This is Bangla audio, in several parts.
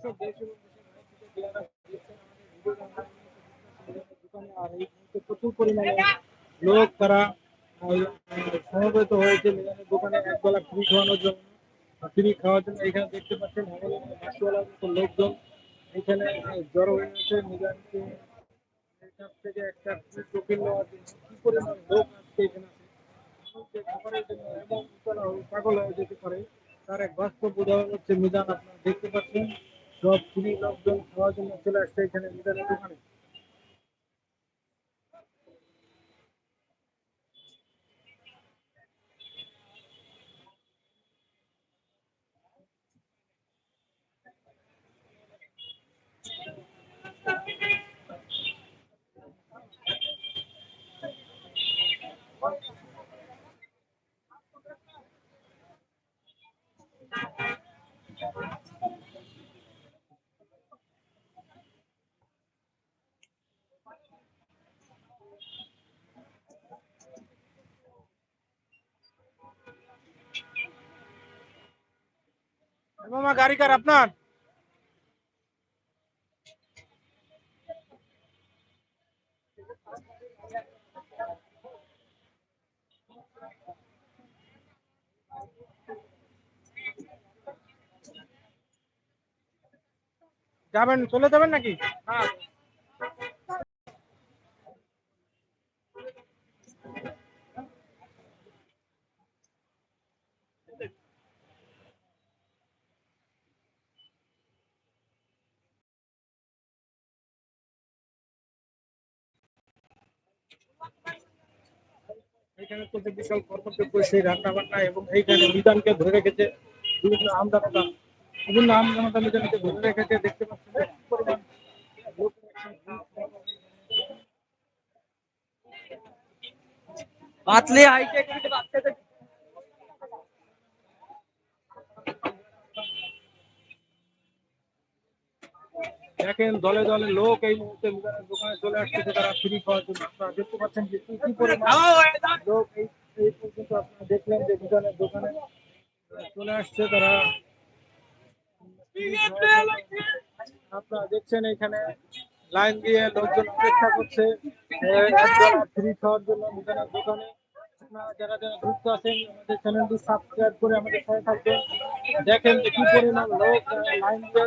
দর্শক প্রচুর পরিমাণে লোক তারা সমবেত হয়েছে মিজানের দোকানে এক বেলা ফ্রি খাওয়ানোর জন্য ফ্রি খাওয়ার জন্য এখানে দেখতে পাচ্ছেন মতো লোকজন এখানে জড়ো হয়ে আছে মিজানকে এখান থেকে একটা কি লোক আজকে এখানে আছে জন্য এমন পাগল হয়ে যেতে পারে তার এক বাস্তব উদাহরণ হচ্ছে মিজান আপনারা দেখতে পাচ্ছেন সব কুড়ি লোকজন খাওয়ার জন্য চলে আসছে এখানে মিজানের দোকানে। মামা গাড়ি কার আপনার যাবেন চলে যাবেন নাকি হ্যাঁ এখানে যে বিশাল কর্মযোগ্য সেই রান্না বান্না এবং এইখানে মিজানকে ধরে রেখেছে বিভিন্ন আমদানতা বিভিন্ন আমদানতা মিজানকে ধরে রেখেছে, দেখতে পাচ্ছেন পাতলে হাইটেক বাচ্চাদের দেখেন দলে দলে লোক এই মুহূর্তে মিজানের দোকানে চলে আসছে তারা ফ্রি খাওয়ার জন্য। আপনারা দেখতে পাচ্ছেন যে কি কি পরিমাণ লোক এই এই পর্যন্ত আপনারা দেখলেন যে মিজানের দোকানে চলে আসছে তারা। আপনারা দেখছেন এখানে লাইন দিয়ে লোকজন অপেক্ষা করছে। ফ্রি খাওয়ার জন্য মিজানের দোকানে। আপনারা যারা যারা যুক্ত আছেন, আমাদের চ্যানেলটি সাবস্ক্রাইব করে আমাদের সাথে থাকবেন। দেখেন যে কি পরিমাণ লোক লাইন দিয়ে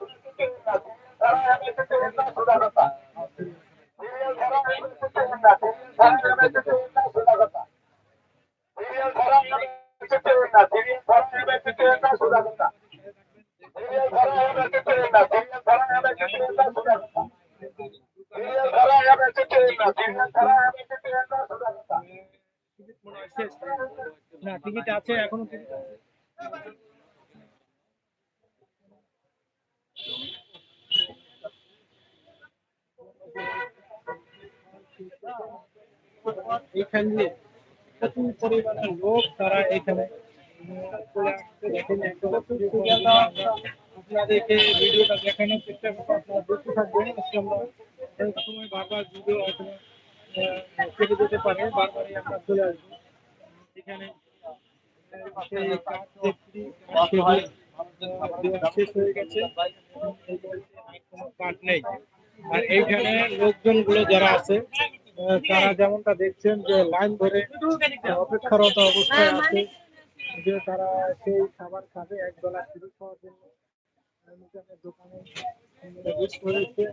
না টিকিট আছে এখনও টিকিট আছে এইখান দিয়ে প্রচুর পরিমাণে লোক তারা এখানে আপনাদেরকে ভিডিওটা দেখানোর চেষ্টা করব, আপনারা দেখতে থাকবেন। আমরা অনেক সময় বারবার ভিডিও আসলে কেটে যেতে পারে, বারবারই আমরা চলে আসব। এখানে শেষ হয়ে গেছে। কাজ নেই আর এইখানে লোকজনগুলো যারা আছে তারা যেমনটা দেখছেন যে লাইন ধরে অপেক্ষারত অবস্থায় আছে যে তারা সেই খাবার খাবে এক বেলা ফ্রি খাওয়ার জন্য। মিজানের দোকানে হয়েছে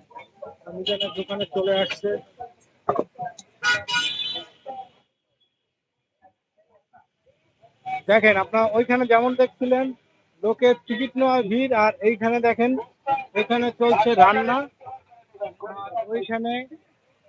মিজানের দোকানে চলে আসছে। দেখেন আপনার ওইখানে যেমন দেখছিলেন লোকের টিকিট নেওয়ার ভিড় আর এইখানে দেখেন এখানে চলছে রান্না। আর ওইখানে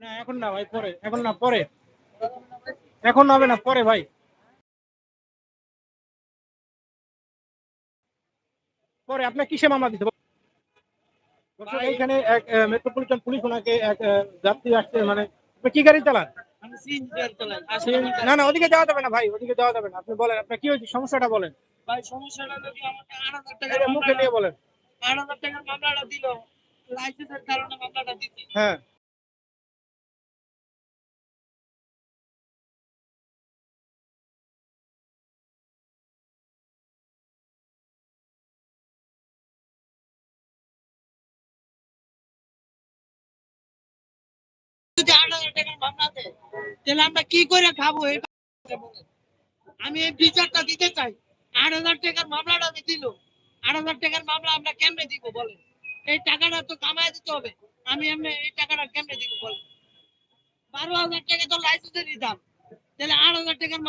না এখন না ভাই পরে। এখন না পরে। এখন হবে না পরে ভাই। পরে আপনার কিসে মামলা দিতে? এইখানে এক মেট্রোপলিটন পুলিশ ওনাকে এক যাত্রী আসছে মানে কি গাড়ি চালান? না না ওদিকে যাওয়া যাবে না ভাই ওদিকে যাওয়া যাবে না। আপনি বলেন আপনার কি হয়েছে? সমস্যাটা বলেন। ভাই সমস্যাটা যদি আমাকে আট হাজার টাকা মুখে নিয়ে বলেন। আট হাজার টাকার মামলাটা দিল। লাইসেন্সের কারণে মামলাটা দিতে। হ্যাঁ। যদি এই। আমি এই দিতে চাই। আট হাজার টাকার মামলাটা আমি দিল, আট হাজার টাকার মামলা আমরা কেমনে দিব বলেন? এই টাকাটা তো কামাই দিতে হবে। আমি এই টাকাটা কেমনে দিব বলেন? বারো হাজার টাকা তো লাইসেন্সের দাম। তাহলে আট হাজার টাকার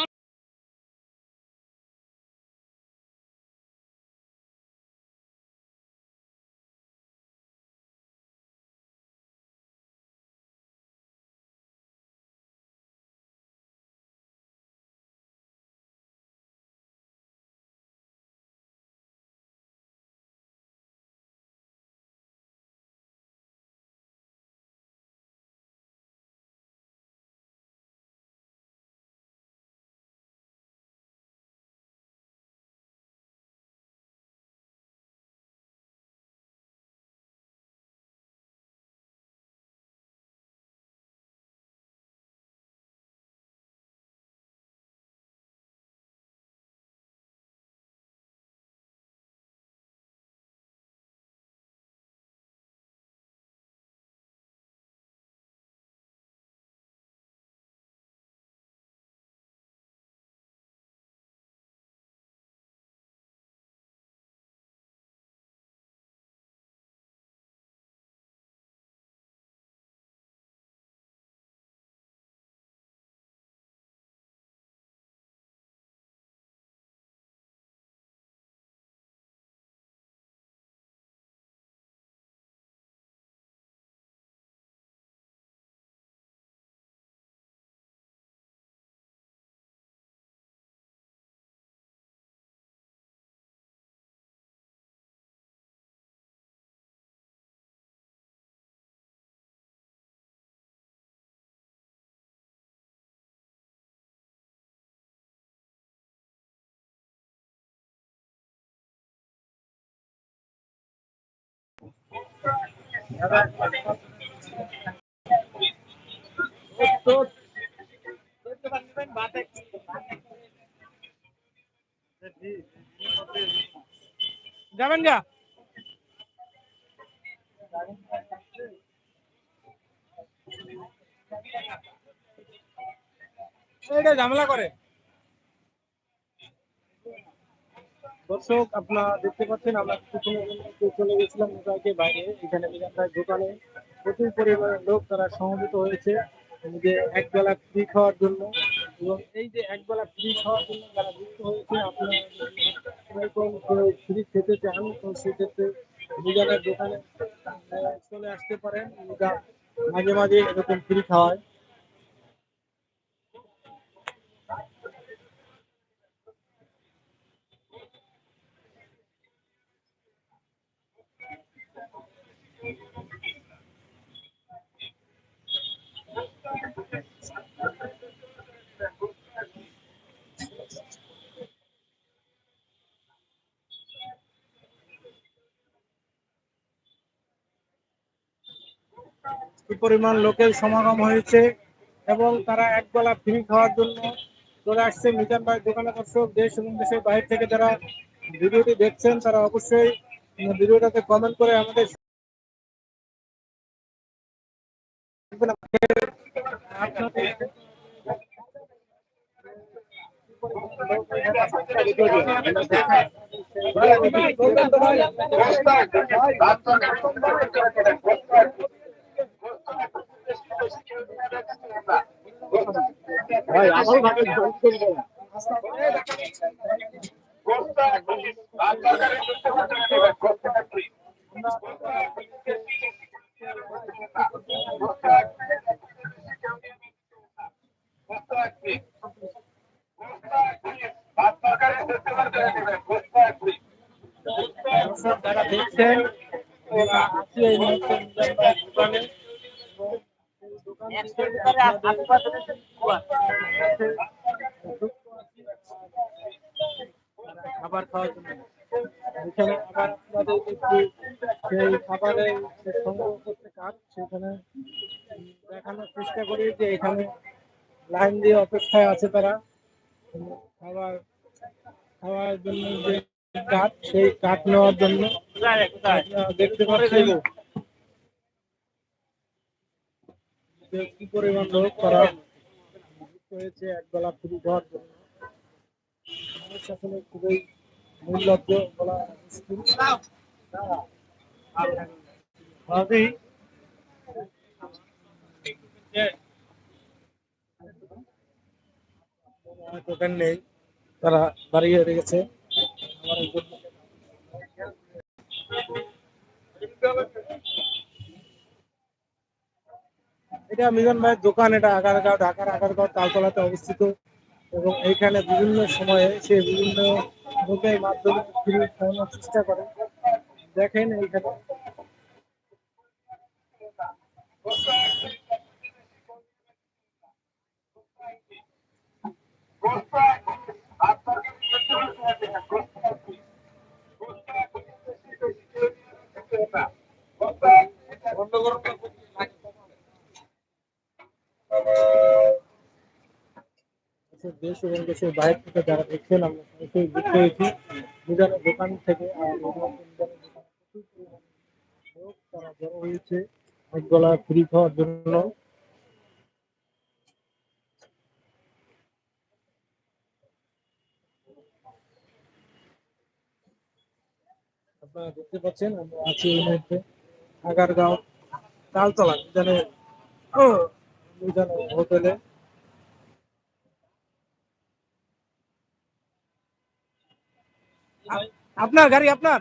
যাবেন গা এটা ঝামেলা করে। দর্শক, আপনারা দেখতে পাচ্ছেন, আমরা কিছুক্ষণের জন্য চলে গেছিলাম মোটামুটি বাইরে। এখানে মিজানটার দোকানে প্রচুর পরিমাণের লোক তারা সমবেত হয়েছে। যে এক বেলা ফ্রি খাওয়ার জন্য এবং এই যে এক বেলা ফ্রি খাওয়ার জন্য যারা যুক্ত হয়েছে, আপনারা ফ্রি খেতে চান। তো সেক্ষেত্রে মিজানের দোকানে চলে আসতে পারেন। মিজান মাঝে মাঝে এরকম ফ্রি খাওয়ায়। কি পরিমাণ লোকের সমাগম হয়েছে এবং তারা একবেলা ফ্রি খাওয়ার জন্য চলে আসছে। মিজান ভাই দোকানে দর্শক, দেশ এবং দেশের বাইরে থেকে যারা ভিডিওটি দেখছেন, তারা অবশ্যই ভিডিওটাতে কমেন্ট করে আমাদের আপনাদের ভাই আমার ভাবে যারা দেখছেন ওরা এই মুহূর্তে দোকানে খাবার খাওয়ার জন্য। এখানে সেই খাবারের সংগ্রহ করতে কাজ, সেখানে দেখানোর চেষ্টা করি যে এখানে লাইন দিয়ে অপেক্ষায় আছে তারা। খাবার খাওয়ার জন্য যে কাঠ, সেই কাঠ নেওয়ার জন্য দেখতে পাচ্ছেন যে কি পরিমাণ লোক তারা হয়েছে একবেলা ফ্রি দেওয়ার জন্য। মানুষ আসলে খুবই মূল্যজ্ঞ বলা মুশকিল। ভাবি দোকান নেই তারা দাঁড়িয়ে রেখেছে আমার এটা মিলন ভাইয়ের দোকান এটা আগারগাঁও ঢাকার আগারগাঁও তালতলাতে অবস্থিত এবং এইখানে বিভিন্ন সময়ে সে বিভিন্ন লোকের মাধ্যমে ফ্রি খাওয়ানোর চেষ্টা করে দেখেন এইখানে দেশ এবং দেশের বাইরে থেকে যারা দেখছেন, আমরা সরাসরি যুক্ত হয়েছি দোকান থেকে তারা জড়ো হয়েছে। এক ফ্রি খাওয়ার জন্য। আপনারা দেখতে পাচ্ছেন, আমরা আছি এই মুহূর্তে আগারগাঁও, তালতলা মিজানের মিজানের হোটেলে। আপনার গাড়ি, আপনার।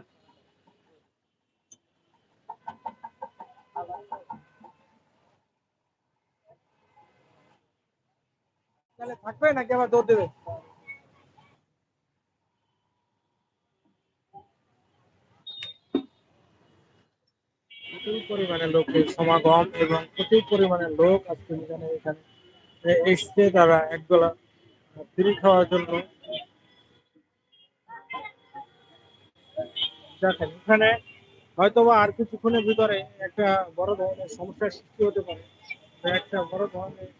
তাহলে থাকবে নাকি আবার দৌড় দেবে? প্রচুর পরিমাণে লোকের সমাগম এবং প্রচুর পরিমাণে লোক আজকে এখানে এখানে এসছে তারা একবেলা ফ্রি খাওয়ার জন্য দেখেন, এখানে হয়তোবা আর কিছুক্ষণের ভিতরে একটা বড় ধরনের সমস্যার সৃষ্টি হতে পারে। একটা বড় ধরনের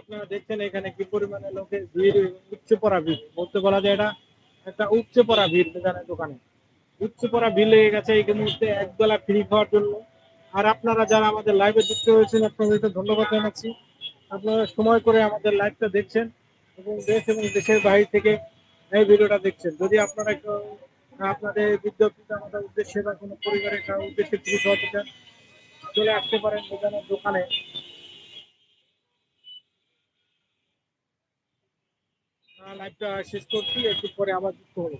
আপনারা দেখছেন এখানে কি পরিমাণে লোকের ভিড়, উচ্চ পড়া ভিড়। বলতে বলা যায় এটা একটা উচ্চ পড়া ভিড় দোকানের দোকানে। উচ্চ পড়া ভিড় লেগে গেছে এই মুহূর্তে এক বেলা ফ্রি খাওয়ার জন্য। আর আপনারা যারা আমাদের লাইভে যুক্ত হয়েছেন আপনাদেরকে ধন্যবাদ জানাচ্ছি। আপনারা সময় করে আমাদের লাইভটা দেখছেন এবং দেশ এবং দেশের বাইরে থেকে এই ভিডিওটা দেখছেন। যদি আপনারা আপনাদের বিজ্ঞপ্তিতে আমাদের উদ্দেশ্যে বা কোনো পরিবারের উদ্দেশ্যে ফ্রি খাওয়াতে চান চলে আসতে পারেন এখানে দোকানে। লাইভটা শেষ করছি একটু পরে আবার যুক্ত হব।